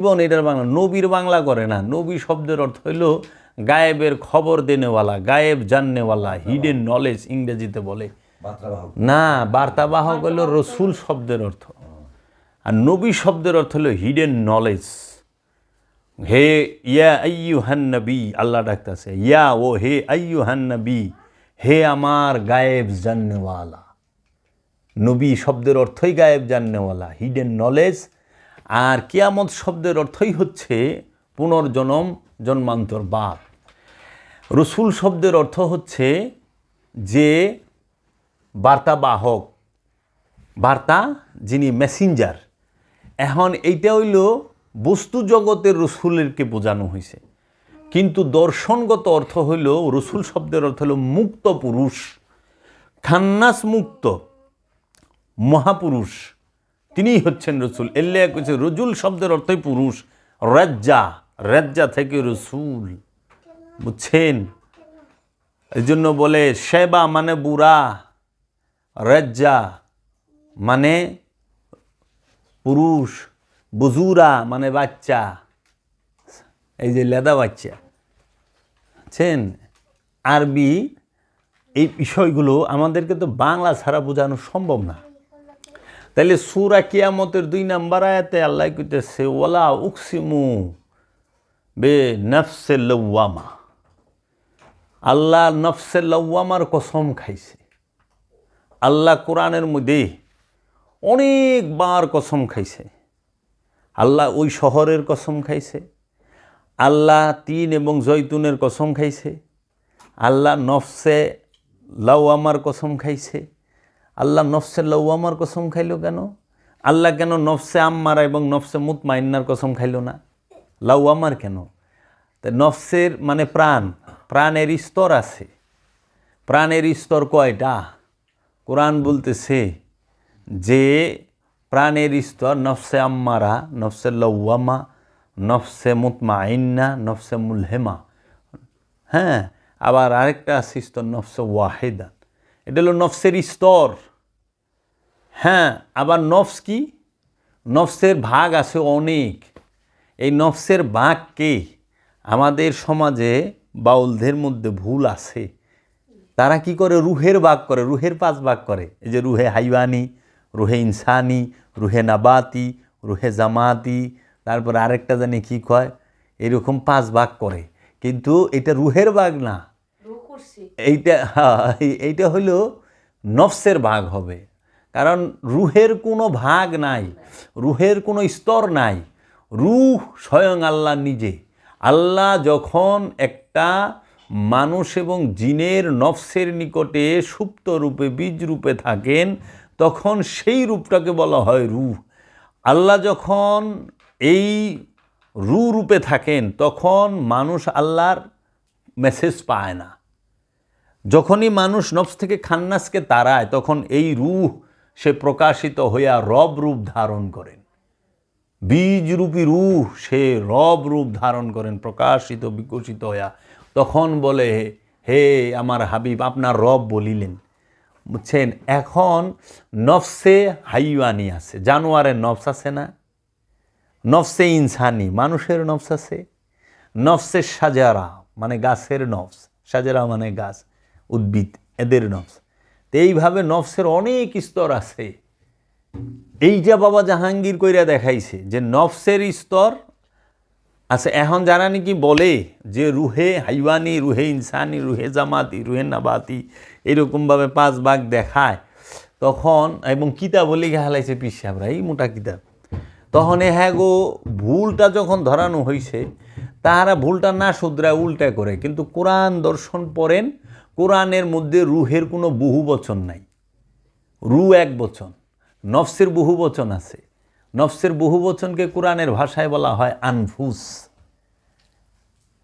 জীবন এটার বাংলা নবীর বাংলা করে না। নবী শব্দের অর্থ হইল গায়েবের খবর দেনেওয়ালা গায়েব জাননেওয়ালা হিডেন নলেজ ইংরেজিতে বলে। না বার্তাবাহক হলো রসুল শব্দের অর্থ। আর নবী শব্দের অর্থ হলো হিডেন নলেজ হে ইয়া আইয়ু হান্নবী আল্লাহ ডাকতেছে ইয়া ও হে আইয়ু হান্নবী হে আমার গায়েব জাননেওয়ালা। নবী শব্দের অর্থই গায়েব জাননেওয়ালা হিডেন নলেজ আর কিয়ামত শব্দের অর্থই হচ্ছে পুনর্জন্ম, জন্মান্তর, বাদ। রসুল শব্দের অর্থ হচ্ছে যে বার্তাবাহক, বার্তা যিনি মেসেঞ্জার। এখন এইটা হইল বস্তু জগতের রসুলেরকে বোঝানো হয়েছে কিন্তু দর্শনগত অর্থ হইল, রসুল শব্দের অর্থ হলো মুক্ত পুরুষ, খান্নাস মুক্ত মহাপুরুষ। তিনিই হচ্ছেন রসুল। এল্লে কইছে রজুল শব্দের অর্থই পুরুষ। রাজ্জা রাজ্জা থেকে রসুল। বুঝছেন? এই জন্য বলে সেবা মানে বুড়া, রাজ্জা মানে পুরুষ, বুজুরা মানে বাচ্চা। এই যে লেদা বাচ্চা। বুঝছেন? আরবি এই বিষয়গুলো আমাদেরকে তো বাংলা ছাড়া বোঝানো সম্ভব না। তাহলে সুরা কিয়ামতের দুই নাম্বার আয়াতে আল্লাহ কইতেছে ওলা উকসিমু বে নফসে লওয়ামা। আল্লাহ নফসে লওয়ামার কসম খাইছে। আল্লাহ কোরআনের মধ্যে অনেকবার কসম খাইছে। আল্লাহ ওই শহরের কসম খাইছে। আল্লাহ তিন এবং জৈতুনের কসম খাইছে। আল্লাহ নফসে লাউয়ামার কসম খাইছে। আল্লাহ নফসে লাউয়ামার কসম খাইল কেন? আল্লাহ কেন নফসে আম্মারা এবং নফসে মুতমাইন্নার কসম খাইল না? লাউয়ামার কেন? তা নফসের মানে প্রাণ, প্রাণের স্তর আছে। প্রাণের স্তর কয়টা? কোরআন বলতেছে যে প্রাণের স্তর নফসে আম্মারা, নফসে লওয়ামা, নফসে মুতমা আইন্না নফসে মুলহেমা। হ্যাঁ আবার আরেকটা আছে স্তর নফসে ওয়াহেদা। এটা হলো নফসের স্তর। হ্যাঁ আবার নফস কি? নফসের ভাগ আছে অনেক। এই নফসের ভাগকে আমাদের সমাজে বাউলদের মধ্যে ভুল আছে। তারা কি করে? রুহের ভাগ করে, রুহের পাঁচ ভাগ করে। এই যে রুহে হাইওয়ানি, রুহে ইনসানি, রুহে নাবাতি, রুহে জামাতি, তারপর আরেকটা জানি কি কয়? এরকম পাঁচ ভাগ করে। কিন্তু এটা রুহের ভাগ না। এইটা হ্যাঁ, এই- এইটা হলো নফসের ভাগ হবে। কারণ রুহের কোনো ভাগ নাই রুহের কোনো স্তর নাই। রুহ স্বয়ং আল্লাহ নিজে। আল্লাহ যখন একটা মানুষ এবং জিনের নফসের নিকটে সুপ্ত রূপে বীজ রূপে থাকেন তখন সেই রূপটাকে বলা হয় রুহ। আল্লাহ যখন এই রু রূপে থাকেন তখন মানুষ আল্লাহর মেসেজ পায় না। যখনই মানুষ নফস থেকে খান্নাসকে তাড়ায় তখন এই রূহ সে প্রকাশিত হইয়া রব রূপ ধারণ করেন। বীজরূপী রূহ সে রব রূপ ধারণ করেন, প্রকাশিত, বিকশিত হইয়া। তখন বলে, হে আমার হাবিব, আপনার রব বলিলেন, বুঝছেন? এখন নফসে হাইওয়ানি আছে, জানোয়ারের নফস আছে না? নফসে ইনসানি, মানুষের নফস আছে? নফসে সাজারা মানে গাছের নফস সাজারা মানে গাছ। উদ্ভিদ, এদের নফস। তো এইভাবে নফসের অনেক স্তর আছে। এই যে বাবা জাহাঙ্গীর কইরা দেখাইছে যে নফসের স্তর আচ্ছা এখন যারা নাকি বলে যে রুহে হাইওয়ানি, রুহে ইনসানি, রুহে জামাতি, রুহে নাবাতি এরকমভাবে পাঁচ ভাগ দেখায়, তখন এবং কিতাব বলে হালাইছে পিসাবরা এই মোটা কিতাব। তখন এ হ্যাঁ গো, ভুলটা যখন ধরানো হয়েছে তাহারা ভুলটা না শুধরায় উল্টা করে। কিন্তু কোরআন দর্শন পড়েন কোরআনের মধ্যে রুহের কোনো বহু বচন নাই। রু এক বচন, নফসের বহু বচন আছে। নফসের বহু বচনকে কোরআনের ভাষায় বলা হয় আনফুস।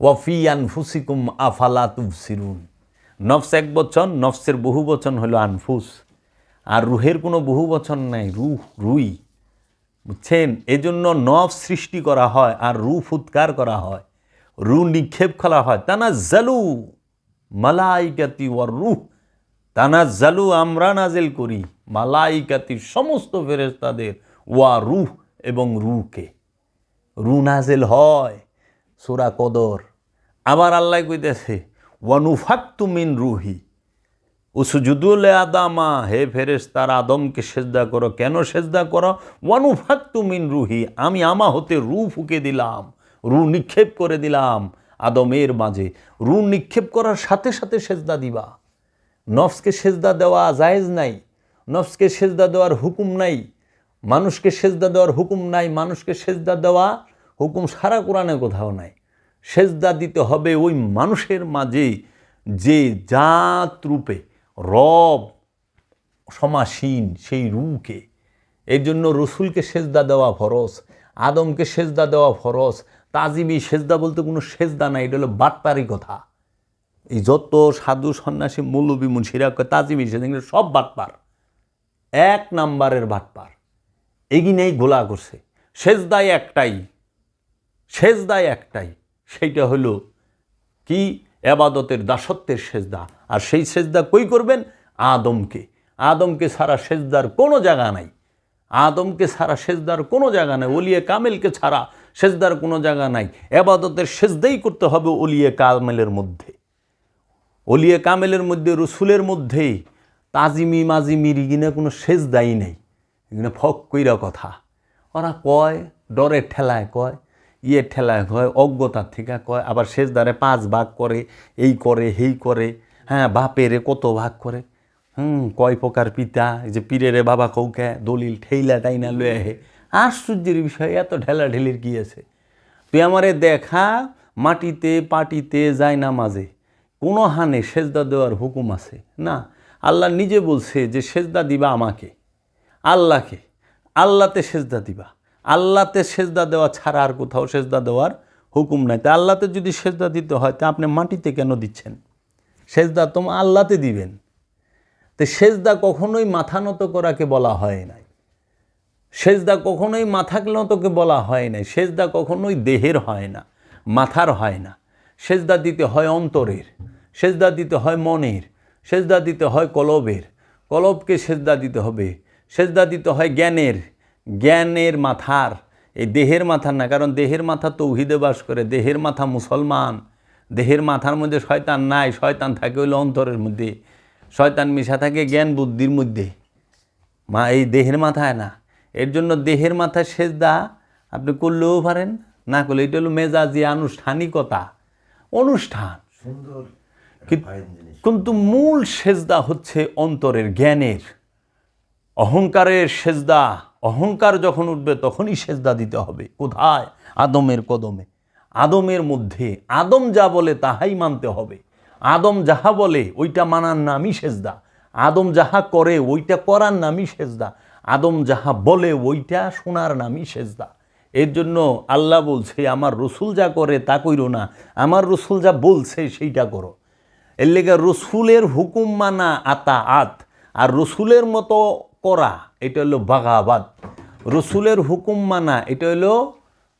ওয়াফি আনফুসিকুম আফালা তুবসিরুন। নফস এক বচন, নফসের বহু বচন হলো আনফুস। আর রুহের কোনো বহু বচন নাই, রুহ, রুই। বুঝছেন? এজন্য নফ সৃষ্টি করা হয় আর রু ফুৎকার করা হয়। রু নিক্ষেপ করা হয়। তানা জালু মালাইকাতি ওয়ার রুহ। জালু আমরা নাজেল করি মালাইকাতির সমস্ত ফেরেস্তাদের ওয়া রুহ এবং রুকে রু নাজেল হয় সুরা কদর। আবার আল্লাহ কইতেছে, ওয়ানুফাক্তু মিন রুহি। উসুজুদুল আদামা, হে ফেরেস তার আদমকে সেজদা করো। কেন সেজদা করো? ওয়ানুফাক্তু মিন রুহি। আমি আমা হতে রু ফুকে দিলাম রু নিক্ষেপ করে দিলাম। আদমের মাঝে। রু নিক্ষেপ করার সাথে সাথে সেজদা দিবা। নফসকে সেজদা দেওয়া জায়েজ নাই। নফসকে সেজদা দেওয়ার হুকুম নাই। মানুষকে সেজদা দেওয়ার হুকুম নাই। মানুষকে সেজদা দেওয়া হুকুম সারা কোরআনে কোথাও নাই। সেজদা দিতে হবে ওই মানুষের মাঝে যে জাত রূপে রব সমাসীন সেই রুকে। এই জন্য রসুলকে সেজদা দেওয়া ফরজ, আদমকে সেজদা দেওয়া ফরজ তাজিবি সেজদা বলতে কোনো সেজদা নাই, এটা হলো বাটপারি কথা। এই যত সাধু সন্ন্যাসী, মৌলবী মুন্সিরা তাজিবি সেজদা সব বাটপার। এক নাম্বারের বাটপার। এগিনেই গোলা করছে। সেজদায় একটাই। সেজদায় একটাই। সেইটা হলো কি? এবাদতের দাসত্বের সেজদা। আর সেই সেজদা কই করবেন? আদমকে। আদমকে ছাড়া সেজদার কোনো জায়গা নাই। আদমকে ছাড়া সেজদার কোনো জায়গা নাই। ওলিয়ে কামেলকে ছাড়া সেজদার কোনো জায়গা নাই। এবাদতের সেজদাই করতে হবে অলিয়ে কামেলের মধ্যে। অলিয়ে কামেলের মধ্যে, রসুলের মধ্যে তাজিমি মাজিমির ইগিনে কোনো সেজদাই নেই। এখানে ফক কইরা কথা। ওরা কয় ডরের ঠেলায় কয় ইয়ে ঠেলায় কয়, অজ্ঞতার থেকে কয়, আবার শেষদারে পাঁচ ভাগ করে, এই করে, হেই করে হ্যাঁ বাপেরে কত ভাগ করে। হুম, কয় প্রকার পিতা, এই যে পীরেরে বাবা কৌকে দলিল ঠেইলা টাইনা লয়ে হে আশ্চর্যের বিষয়, এত ঢেলা ঢেলির কি আছে? তুই আমারে দেখা মাটিতে, পাটিতে যায় না মাঝে কোনো হানে সেজদা দেওয়ার হুকুম আছে? না, আল্লাহ নিজে বলছে যে সেজদা দিবা আমাকে, আল্লাহকে আল্লাতে সেজদা দিবা আল্লাতে সেজদা দেওয়া ছাড়া আর কোথাও সেজদা দেওয়ার হুকুম নাই। তা আল্লাতে যদি সেজদা দিতে হয়, তা আপনি মাটিতে কেন দিচ্ছেন? সেজদা তোম আল্লাতে দিবেন। তো সেজদা কখনোই মাথা নত করাকে বলা হয় নাই। সেজদা কখনোই মাথা নতকে বলা হয় না, সেজদা কখনোই দেহের হয় না, মাথার হয় না। সেজদা দিতে হয় অন্তরের, সেজদা দিতে হয় মনের, সেজদা দিতে হয় কলবের। কলবকে সেজদা দিতে হবে। সেজদা দিতে হয় জ্ঞানের জ্ঞানের মাথার। এই দেহের মাথার না, কারণ দেহের মাথা তৌহিদে বাস করে, দেহের মাথা মুসলমান। দেহের মাথার মধ্যে শয়তান নাই, শয়তান থাকে হইল অন্তরের মধ্যে। শয়তান মিশা থাকে জ্ঞান বুদ্ধির মধ্যে। মা, এই দেহের মাথায় না। এর জন্য দেহের মাথায় সেজদা আপনি করলেও পারেন না করলে এটা হলো মেজাজি আনুষ্ঠানিকতা অনুষ্ঠান। কিন্তু মূল সেজদা হচ্ছে অন্তরের জ্ঞানের। অহংকারের সেজদা অহংকার যখন উঠবে তখনই সেজদা দিতে হবে। কোথায়? আদমের কদমে। আদমের মধ্যে। আদম যা বলে তাহাই মানতে হবে। আদম যাহা বলে ওইটা মানার নামই সেজদা। আদম যাহা করে ওইটা করার নামই সেজদা। আদম যাহা বলে, ওইটা শোনার নামই সেজদা। এর জন্য আল্লাহ বলছে, আমার রসুল যা করে তা কইরো না, আমার রসুল যা বলছে সেইটা করো। এর লেগে রসুলের হুকুম মানা আতা আত, আর রসুলের মতো করা, এটা হলো বাগাবাদ। রসুলের হুকুম মানা, এটা হলো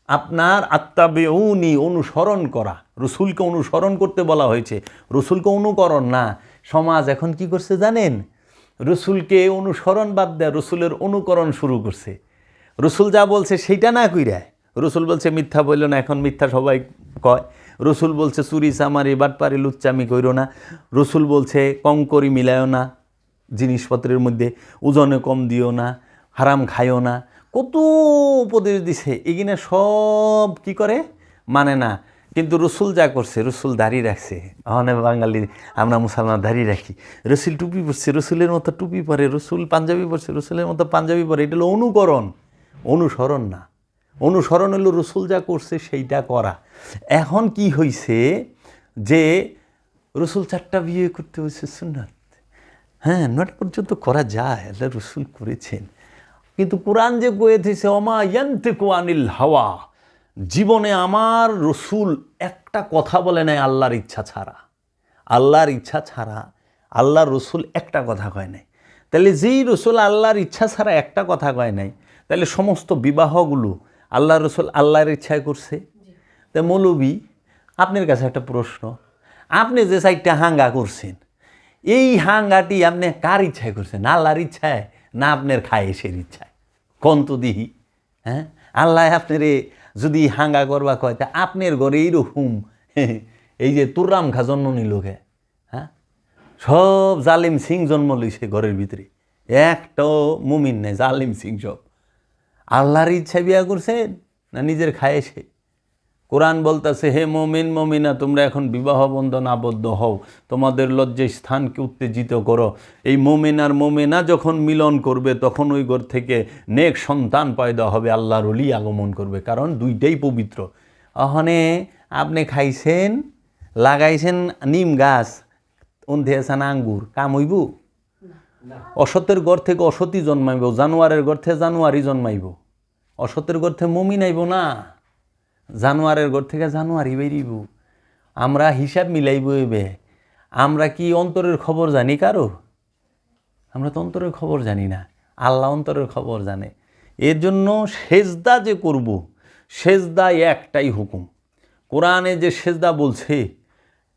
আপনার আত্মাবেউনি অনুসরণ করা। রসুলকে অনুসরণ করতে বলা হয়েছে। রসুলকে অনুকরণ না। সমাজ এখন কি করছে জানেন? রসুলকে অনুসরণ বাদ দেয়, রসুলের অনুকরণ শুরু করছে। রসুল যা বলছে সেইটা না কইরায় রসুল বলছে মিথ্যা বলল না, এখন মিথ্যা সবাই কয়। রসুল বলছে চুরি চামারি, বাটপারি, লুচ্চামি কইরো না। রসুল বলছে কম করি মিলায়ও না জিনিসপত্রের মধ্যে, ওজনে কম দিও না, হারাম খাইও না। কত উপদেশ দিছে, এগিনে সব কি করে? মানে না কিন্তু রসুল যা করছে, রসুল দাড়ি রাখছে। আমাদের বাঙালি, আমরা মুসলমান দাড়ি রাখি। রসুল টুপি পরছে, রসুলের মতো টুপি পরে, রসুল পাঞ্জাবি পরছে, রসুলের মতো পাঞ্জাবি পরে। এটা হলো অনুকরণ। অনুসরণ না। অনুসরণ হলো রসুল যা করছে, সেইটা করা। এখন কি হইছে যে রসুল চারটা বিয়ে করতে হয়েছে সুন্নাত। হ্যাঁ নটা পর্যন্ত করা যায়, আল্লাহ রসুল করেছেন। কিন্তু কোরআন যে কয়ে দিয়েছে অমা ইয়ান্তে কোয়ানিল হাওয়া। জীবনে আমার রসুল একটা কথা বলে নাই আল্লাহর ইচ্ছা ছাড়া। আল্লাহর ইচ্ছা ছাড়া, আল্লাহর রসুল একটা কথা কয় নাই। তাহলে যেই রসুল আল্লাহর ইচ্ছা ছাড়া একটা কথা কয় নাই, তাহলে সমস্ত বিবাহগুলো আল্লাহ রসুল আল্লাহর ইচ্ছায় করছে? তা মৌলবী, আপনার কাছে একটা প্রশ্ন। আপনি যে সাইডটা হাঙ্গা করছেন, এই হাঙ্গাটি আপনি কার ইচ্ছায় করছেন? আল্লাহর ইচ্ছায় না আপনার খায়েশের ইচ্ছায়? কন্ত দিহি হ্যাঁ? আল্লাহ আপনার যদি হাঙ্গা করবা কয়, তা আপনার ঘরে এইরকম এই যে তুরাম খা জন্ম নিল হ্যাঁ? সব জালিম সিং জন্ম লইছে ঘরের ভিতরে। একটাও মুমিন নেই, জালিম সিং সব। আল্লাহর ইচ্ছা বিয়া করছেন না নিজের খায়েছে কোরআন বলতেছে হে মমিন মমিনা তোমরা এখন বিবাহ বন্ধন আবদ্ধ হও। তোমাদের লজ্জায় স্থানকে উত্তেজিত করো। এই মমিন আর মমিনা যখন মিলন করবে তখন ওই ঘর থেকে নেক সন্তান পয়দা হবে আল্লাহর অলি আগমন করবে। কারণ দুইটাই পবিত্র। অহনে আপনি খাইছেন লাগাইছেন নিম গাছ অন্ধে আছেন আঙ্গুর কাম হইব? অসতের ঘর থেকে অসতী জন্মাইব জানুয়ারের ঘর থেকে জানুয়ারি জন্মাইব। অসতের ঘর থেকে মমিন আইব না? জানুয়ারের ঘর থেকে জানুয়ারি বেরিব। আমরা হিসাব মিলাইব এবে। আমরা কি অন্তরের খবর জানি কারও? আমরা তো অন্তরের খবর জানি না। আল্লাহ অন্তরের খবর জানে। এর জন্য সেজদা যে করব, সেজদা একটাই হুকুম। কোরআনে যে সেজদা বলছে,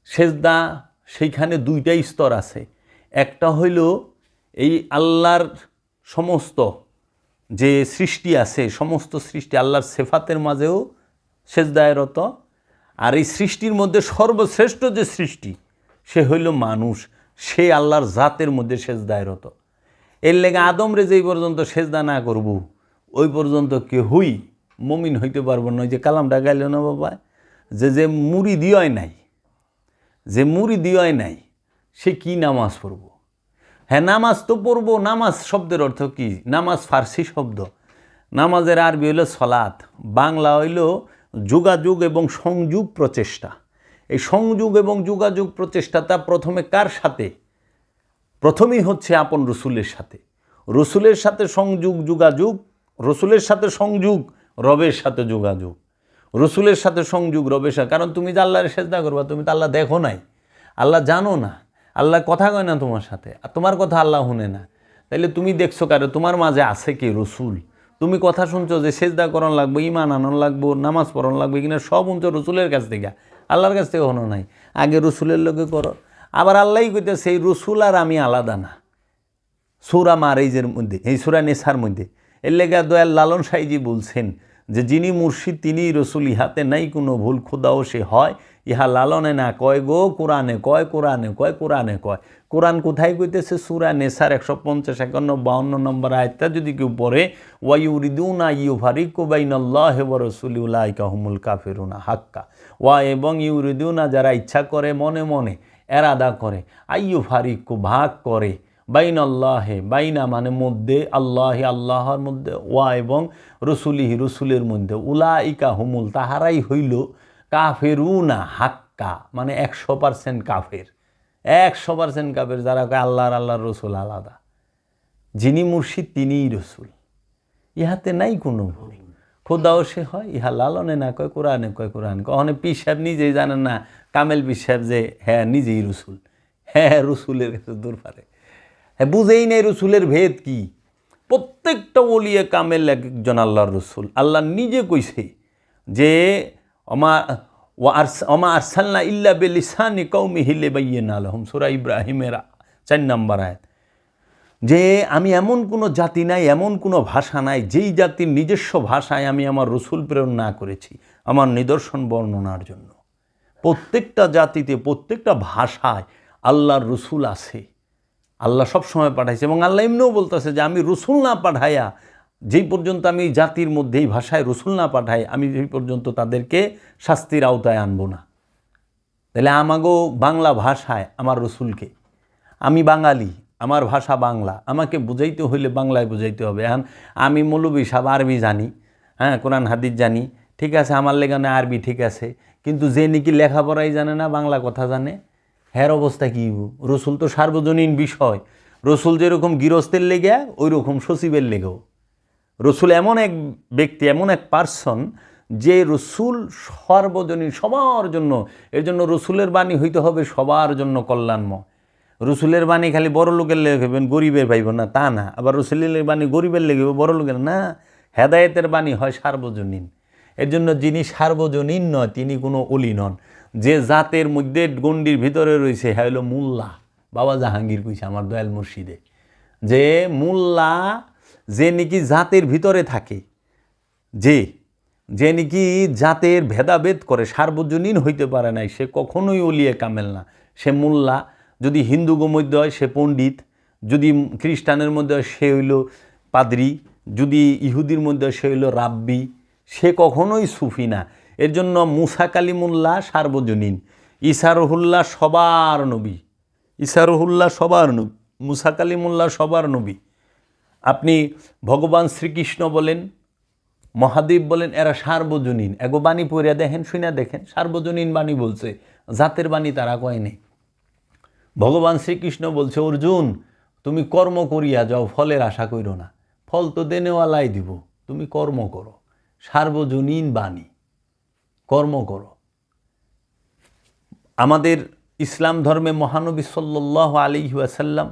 সেজদা সেইখানে দুইটাই স্তর আছে। একটা হইল এই আল্লাহর সমস্ত যে সৃষ্টি আছে, সমস্ত সৃষ্টি আল্লাহর সেফাতের মাঝেও সেজদায়রত। আর এই সৃষ্টির মধ্যে সর্বশ্রেষ্ঠ যে সৃষ্টি, সে হইল মানুষ। সে আল্লাহর জাতের মধ্যে সেজদায়রত। এর লেগে আদম আদমরে যেই পর্যন্ত সেজদা না করব, ওই পর্যন্ত কেহই মমিন হইতে পারব না। ওই যে কালামটা গাইল না বাবা? যে যে মুড়ি দিয়াই নাই, যে মুড়ি দিয়াই নাই, সে কি নামাজ পড়ব? হ্যাঁ নামাজ তো পড়ব। নামাজ শব্দের অর্থ কি? নামাজ ফার্সি শব্দ। নামাজের আরবি হইল সলাৎ। বাংলা হইল যোগাযোগ এবং সংযোগ প্রচেষ্টা। এই সংযোগ এবং যোগাযোগ প্রচেষ্টাটা প্রথমে কার সাথে? প্রথমেই হচ্ছে আপন রসুলের সাথে। রসুলের সাথে সংযোগ, যোগাযোগ, রসুলের সাথে সংযোগ, রবের সাথে যোগাযোগ। রসুলের সাথে সংযোগ, রবের সাথে। কারণ তুমি যে আল্লাহর সেজদা করবা, তুমি তো আল্লাহ দেখো নাই। আল্লাহ জানো না। আল্লাহ কথা কয় না তোমার সাথে। আর তোমার কথা আল্লাহ শুনে না। তাইলে তুমি দেখছ কারও? তোমার মাঝে আছে কি রসুল? তুমি কথা শুনছো যে সেজদা করণ লাগবো ইমান আনন লাগবো, নামাজ পড়ন লাগবে কিনা সব শুনছো রসুলের কাছ থেকে। আল্লাহর কাছ থেকে হনো নাই। আগে রসুলের লোকে করো। আবার আল্লাহই কইতে সেই রসুল আর আমি আলাদা না। সুরা মারাইজের মধ্যে, এই সুরা নেশার মধ্যে। এর লেগা দয়াল লালন সাইজি বলছেন যে, যিনি মুর্শিদ, তিনি রসুল, ইহাতে নাই কোনো ভুল খুদাও সে হয়। ইহা লালনে না কয় গো, কোরআনে কয় কোরআনে কয় কোরআনে কয়। কোরআন কোথায় কইতেছে? সুরা নেশার একশো পঞ্চাশ, একান্ন, বাউন্ন নম্বর আয়তা যদি কেউ পড়ে ওয়াইউরিদুনা ইউ ফারিকু বাইনাল্লাহ রসুলিউল্লাহ কাহমুল কাফেরুনা হাক্কা। ওয়া এবং ইউরিদুনা যারা ইচ্ছা করে, মনে মনে, এরাদা করে আইয়ু ফারিকু ভাগ করে বাইন আল্লাহে বাইনা মানে মধ্যে, আল্লাহে আল্লাহর মধ্যে, ওয়া এবং রসুলিহি রসুলের মধ্যে উলা ইকা হুমুল, তাহারাই হইল কাফেরুনা হাক্কা মানে একশো পার্সেন্ট কাফের। একশো পার্সেন্ট কাফের যারা কয় আল্লাহর আল্লাহর রসুল আলাদা। যিনি মুর্শিদ, তিনিই রসুল। ইহাতে নাই কোনো ভুল। খোদাও সে হয়, ইহা লালনে না কয়, কোরআনে কয়, কোরআনে কখনো পীর সাহেব নিজেই জানেন না, কামেল পীর সাহেব যে হ্যাঁ নিজেই রসুল। হ্যাঁ রসুলের কাছে দূর পারে হ্যাঁ বুঝেই নেই রসুলের ভেদ কি। প্রত্যেকটা ওলিয়ে কামেল একজন আল্লাহর রসুল। আল্লাহ নিজে কইছে যে, অমা ও অমা আরসাল্লা ইল্লা বেলিসানি কৌমি হিলে বাইয়ে না আলহম সুরা ইব্রাহিমের চার নম্বর আয়াত। যে আমি এমন কোনো জাতি নাই, এমন কোনো ভাষা নাই, যেই জাতির নিজস্ব ভাষায় আমি আমার রসুল প্রেরণ না করেছি, আমার নিদর্শন বর্ণনার জন্য। প্রত্যেকটা জাতিতে, প্রত্যেকটা ভাষায় আল্লাহর রসুল আছে। আল্লাহ সব সময় পাঠাইছে এবং আল্লাহ এমনিও বলতেছে যে আমি রসুল না পাঠাইয়া যেই পর্যন্ত আমি জাতির মধ্যে এই ভাষায় রসুল না পাঠাই, আমি সেই পর্যন্ত তাদেরকে শাস্তির আওতায় আনব না। তাহলে আমাগো বাংলা ভাষায় আমার রসুলকে, আমি বাঙালি, আমার ভাষা বাংলা, আমাকে বুঝাইতে হইলে বাংলায় বুঝাইতে হবে। এখন আমি মৌলবী সাহেব, আরবি জানি হ্যাঁ কোরআন, হাদিস জানি, ঠিক আছে, আমার লেগানে আরবি ঠিক আছে, কিন্তু যে নাকি লেখাপড়াই জানে না, বাংলা কথা জানে হ্যার অবস্থা কী রসুল তো সার্বজনীন বিষয়, রসুল যেরকম গৃহস্থের লেগে ওই রকম সচিবের লেগেও। রসুল এমন এক ব্যক্তি, এমন এক পার্সন যে রসুল সর্বজনীন, সবার জন্য, এর জন্য রসুলের বাণী হইতে হবে সবার জন্য কল্যাণময়। রসুলের বাণী খালি বড় লোকের লেখবেন গরিবের পাইব না, তা না। আবার রসুলের বাণী গরিবের লেগে বড় লোকের, না, হেদায়েতের বাণী হয় সার্বজনীন। এর জন্য যিনি সার্বজনীন নয়, তিনি কোনো অলি নন। যে জাতের মধ্যে গণ্ডির ভিতরে রয়েছে হ্যাঁ হলো মোল্লা। বাবা জাহাঙ্গীর কইছে আমার দয়াল মুর্শিদে। যে মোল্লা যে নাকি জাতের ভিতরে থাকে। যে যে নাকি জাতের ভেদাভেদ করে, সার্বজনীন হইতে পারে নাই, সে কখনোই অলিয়ে কামেল না। সে মোল্লা, যদি হিন্দুগো মধ্যে হয়, সে পণ্ডিত, যদি খ্রিস্টানের মধ্যে হয়, সে হইল পাদ্রি, যদি ইহুদির মধ্যে হয়, সে হইল রাব্বি, সে কখনোই সুফি না। এর জন্য মুসা কালিমুল্লাহ সার্বজনীন ইসারহুল্লাহ সবার নবী ইসারহুল্লাহ সবার নবী, মুসা কালিমুল্লাহ সবার নবী। আপনি ভগবান শ্রীকৃষ্ণ বলেন, মহাদেব বলেন, এরা সার্বজনীন। এগো বাণী পড়িয়া দেখেন শুনে দেখেন, সার্বজনীন বাণী বলছে, জাতের বাণী তারা কয়নি ভগবান শ্রীকৃষ্ণ বলছে, অর্জুন, তুমি কর্ম করিয়া যাও, ফলের আশা কইরো না। ফল তো দেনেওয়ালাই দিব, তুমি কর্ম করো। সার্বজনীন বাণী, কর্ম করো। আমাদের ইসলাম ধর্মে মহানবী সাল্লাহ আলী ওয়াসাল্লাম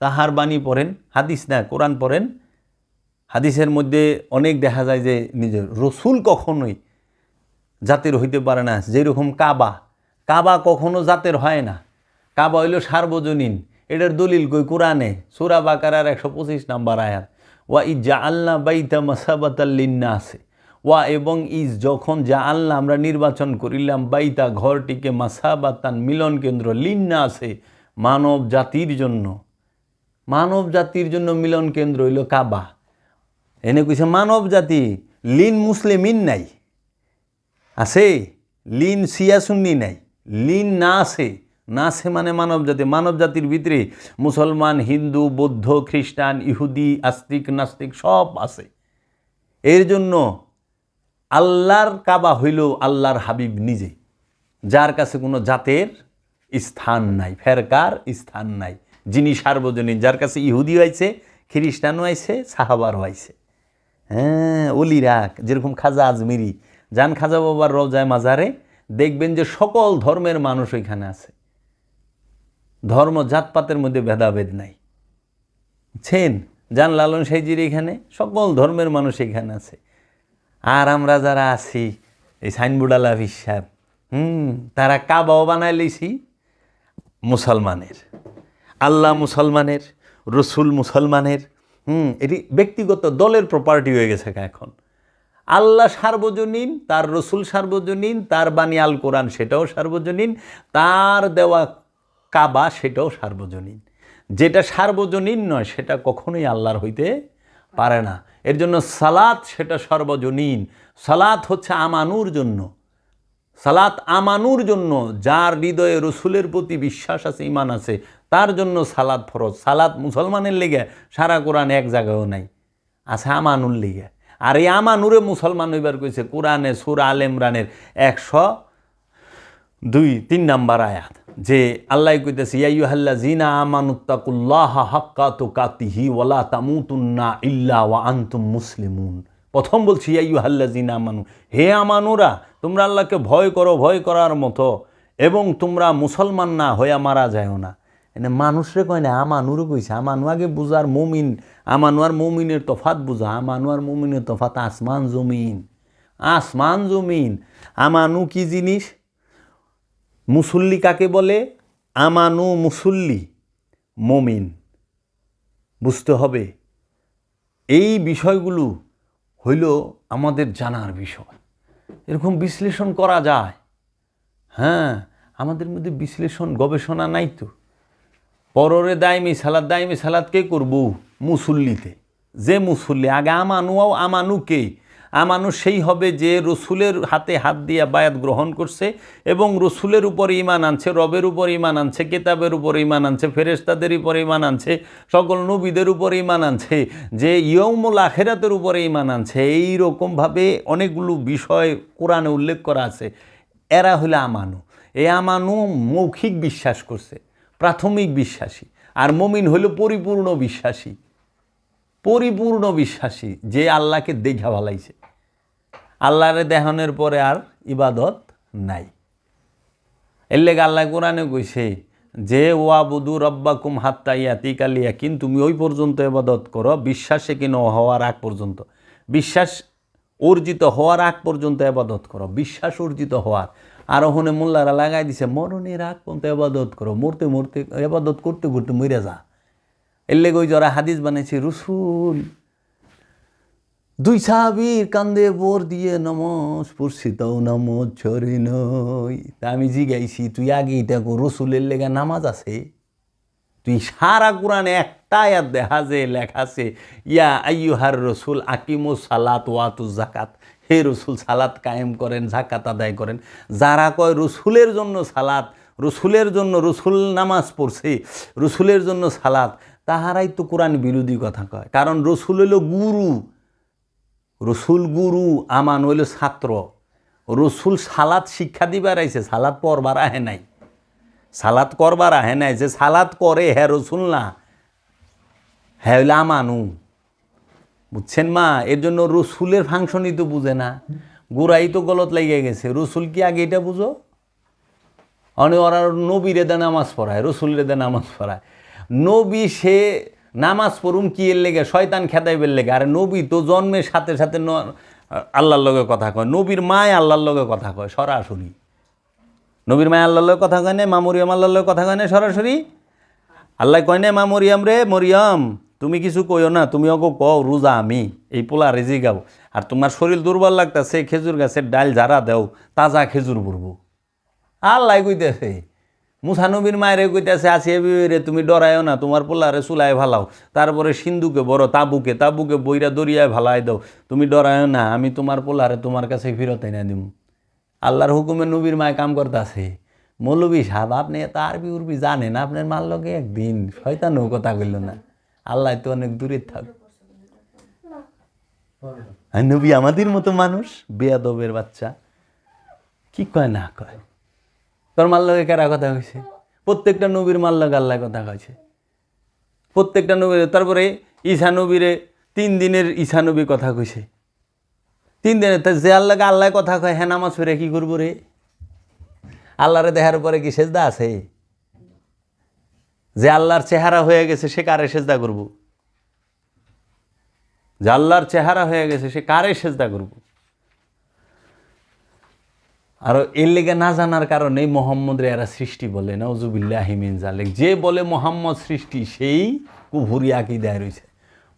তাহার বাণী পড়েন, হাদিস না, কোরআন পড়েন। হাদিসের মধ্যে অনেক দেখা যায় যে নিজের রসুল কখনোই জাতের হইতে পারে না, যেরকম কাবা। কাবা কখনো জাতের হয় না। কাবা হইল সার্বজনীন। এটার দলিল কই? কোরআনে। সুরা বাকারার একশো পঁচিশ নাম্বার আয়াত। ওয়া ই জা আল্লাহ বাইতা মাসাবাতাল্লিন্না আছে ওয়া এবং ইজ যখন যা আল্লাহ আমরা নির্বাচন করিলাম, বাইতা ঘরটিকে মাসাবাতান মিলন কেন্দ্র লিন্না আছে মানব জাতির জন্য। মানব জাতির জন্য মিলন কেন্দ্র হইল কাবা। এনে কইছে মানব জাতি লিন মুসলিমিন নাই। আছে, লিন সিয়া সুন্নি নাই। লিন না আছে না আছে মানে মানব জাতি মানব জাতির ভিতরে মুসলমান, হিন্দু, বৌদ্ধ, খ্রিস্টান, ইহুদি, আস্তিক, নাস্তিক সব আছে। এর জন্য আল্লাহর কাবা হইল আল্লাহর হাবিব নিজে। যার কাছে কোনো জাতের স্থান নাই, ফেরকার স্থান নাই। যিনি সার্বজনীন, যার কাছে ইহুদি হয়েছে খ্রিস্টানও আইছে, সাহাবারও আইছে। হ্যাঁ অলিরাক যেরকম খাজা আজমিরি। যান খাজা বাবার রোজায় মাজারে, দেখবেন যে সকল ধর্মের মানুষ ওইখানে আছে। ধর্ম জাতপাতের মধ্যে ভেদাভেদ নাই। ছেন জান লালন সাইজির এখানে, সকল ধর্মের মানুষ এখানে আছে। আর আমরা যারা আছি, এই সাইনবোর্ডালা সাহেব, হুম, তারা কাবাও বানায় লইছি মুসলমানের। আল্লাহ মুসলমানের, রসুল মুসলমানের, হুম, এটি ব্যক্তিগত দলের প্রপার্টি হয়ে গেছে এখন। আল্লাহ সার্বজনীন, তার রসুল সার্বজনীন, তার বাণী আল কোরআন সেটাও সার্বজনীন, তার দেওয়া কাবা সেটাও সার্বজনীন। যেটা সার্বজনীন নয়, সেটা কখনোই আল্লাহর হইতে পারে না। এর জন্য সালাত সেটা সর্বজনীন। সালাত হচ্ছে আমানুর জন্য। সালাত আমানুর জন্য, যার হৃদয়ে রসুলের প্রতি বিশ্বাস আছে ইমান আছে তার জন্য সালাদ ফরজ। সালাদ মুসলমানের লেগে সারা কোরআন এক জায়গায়ও নাই। আছে আমানুর লেগে। আর এই আমানুরে মুসলমান এবার কইছে কোরআনে সুর আল ইমরানের একশো দুই, তিন নাম্বার আয়াত। যে আল্লাহ কইতেছে ইয়াইহাল্লা জিনা আমানুত্তাকুল্লাহ হাক্কা তুকাতিহি ওয়ালা তামুতুন্না ইল্লা ওয়া আনতুম মুসলিমুন। প্রথম বলছি ইয়াইহাল্লা জিনা আমানু, হে আমানুরা, তোমরা আল্লাহকে ভয় করো, ভয় করার মতো, এবং তোমরা মুসলমান না হইয়া মারা যায়ও না। এনে মানুষরে কয় না আমানুরও কইছে আমানু আগে বুঝার মমিন আমানু আর মমিনের তফাত বুঝা আমানু আর মমিনের তফাত আসমান জমিন। আসমান জমিন আমানু কি জিনিস? মুসল্লি কাকে বলে? আমানু মুসল্লি, মমিন। বুঝতে হবে, এই বিষয়গুলো হইল আমাদের জানার বিষয়। এরকম বিশ্লেষণ করা যায়। হ্যাঁ আমাদের মধ্যে বিশ্লেষণ গবেষণা নাই তো। পররে দায়মি সালাদ দায়মি সালাদ কে করব? মুসল্লিতে। যে মুসল্লি, আগে আমানুকে আমানু কে? আমানু সেই হবে যে রসুলের হাতে হাত দিয়া বায়াত গ্রহণ করছে এবং রসুলের উপর ইমান আনছে, রবের উপর ইমান আনছে, কেতাবের উপর ইমান আনছে ফেরেস্তাদের উপর ইমান আনছে, সকল নবীদের উপর ইমান আনছে, যে ইয়মুল আখেরাতের উপরে ইমান আনছে। এই রকমভাবে অনেকগুলো বিষয় কোরআনে উল্লেখ করা আছে। এরা হলো আমানু। এ আমানু মৌখিক বিশ্বাস করছে। প্রাথমিক বিশ্বাসী। আর মমিন হইল পরিপূর্ণ বিশ্বাসী। পরিপূর্ণ বিশ্বাসী, যে আল্লাহকে দেখা ভালাইছে। আল্লাহরে দেখানোর পরে আর ইবাদত নাই। এর লেগে আল্লাহ কোরআনে কইছে যে ওয়া বুধু রব্বাকুম হাত্তা ইয়াতি কালিয়া কিন তুমি ওই পর্যন্ত ইবাদত করো, বিশ্বাসে কিন হওয়ার আগ পর্যন্ত। বিশ্বাস অর্জিত হওয়ার আগ পর্যন্ত ইবাদত করো, বিশ্বাস অর্জিত হওয়ার। আর ওখানে মোল্লারা লাগাই দিছে, মরণের আগ পর্যন্ত ইবাদত করো, মরতে মরতে ইবাদত করতে করতে মরে যা। এর লেগে ওই যারা হাদিস বানাইছে, রসুল দুই সাহাবির কান্দে বোর দিয়ে নমস পড়ছি তাও নামজ ছড়ে নই। তা আমি জিগাইছি তুই আগে এটা কো রসুলের লেগে নামাজ আছে? তুই সারা কোরআনে একটা আয়াত দেখা যে লেখা আছে, ইয়া আইয়ুহার রসুল আকিমু সালাত ওয়াতু জাকাত হে রসুল, সালাত কায়েম করেন জাকাত আদায় করেন। যারা কয়, রসুলের জন্য সালাত, রসুলের জন্য রসুল নামাজ পড়ছে, রসুলের জন্য সালাত, তাহারাই তো কোরআন বিরোধী কথা কয়। কারণ রসুল হইল গুরু। রসুল গুরু, আমান হইল ছাত্র। রসুল সালাত শিক্ষা দিবার আইছে, সালাত পড়বার আহে নাই। সালাত করবার আহে নাই, যে সালাত করে হ্যাঁ রসুল না হ্যাঁ হইলে আমানু। বুঝছেন মা? এর জন্য রসুলের ফাংশনই তো বুঝে না। গোড়াই তো গলত লেগে গেছে। রসুল কি আগে এটা বুঝো? অনে ওরা নবীরে দে নামাজ পড়ায়, রসুলের দে নামাজ পড়ায়। নবী সে নামাজ পড়ুম কি এর লেগে? শয়তান খেদাইবের লেগে। আর নবী তো জন্মের সাথে সাথে আল্লাহর লগে কথা কয়। নবীর মায় আল্লাহর লগে কথা কয়, সরাসরি। নবীর মায় আল্লাহর লগে কথা কয় না? মা মরিয়ম আল্লাহর লগে কথা কয় না? সরাসরি। আল্লাহ কয় না, মা মরিয়ম রে, মরিয়ম। তুমি কিছু কইও না, তুমি ওকে কও রোজা আমি, এই পোলা রেজি গাও আর তোমার শরীর দুর্বল লাগতেছে, খেজুর গাছের ডাল যারা দেও, তাজা খেজুর বুড়বো আল্লাহ কইতেছে মুসানবীর মায়েরে কইতেছে আসি রে, তুমি ডরায়ও না, তোমার পোলারে চুলায় ভালাও। তারপরে সিন্ধুকে বড়, তাবুকে তাবুকে বইরা দরিয়ায় ভালাই দাও। তুমি ডরায়ও না, আমি তোমার পোলারে তোমার কাছে ফিরত এনে দিব আল্লাহর হুকুমে নবীর মায় কাম করতেছে। মৌলবী সাহেব, আপনি তার বি উর্বি জানেন, আপনার মার লগে একদিন, শয়তানও কথা কইল না। আল্লাহ তো অনেক দূরে থাক। নবী আমাদের মতো মানুষ বেয়াদবের বাচ্চা। কি কয় না কয়? তোর মার লগে কেরা কথা কইছে? প্রত্যেকটা নবীর মার লগে আল্লাহ কথা কইছে। প্রত্যেকটা নবীর তারপরে ঈশা নবীরে তিন দিনের ঈশা নবী কথা কইছে। তিন দিনে তা যে আল্লাহকে আল্লাহ কথা কয় হ্যাঁ নামাজ পড়ে কি করব রে? আল্লাহরে দেখার পরে কি সেজদা আছে? যে আল্লাহর চেহারা হয়ে গেছে, সে কারে সেজদা করব? যে আল্লাহর চেহারা হয়ে গেছে, সে কারে সেজদা করব? আর এর লেগে না জানার কারণে মোহাম্মদের এরা সৃষ্টি বলে নজুবিল্লাহিমিন জালেক যে বলে মোহাম্মদ সৃষ্টি, সেই কুভুরি আঁকি দেয় রয়েছে।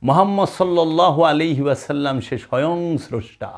মোহাম্মদ সাল্লাহ আলিহি ওয়াসাল্লাম সে স্বয়ং স্রষ্টা।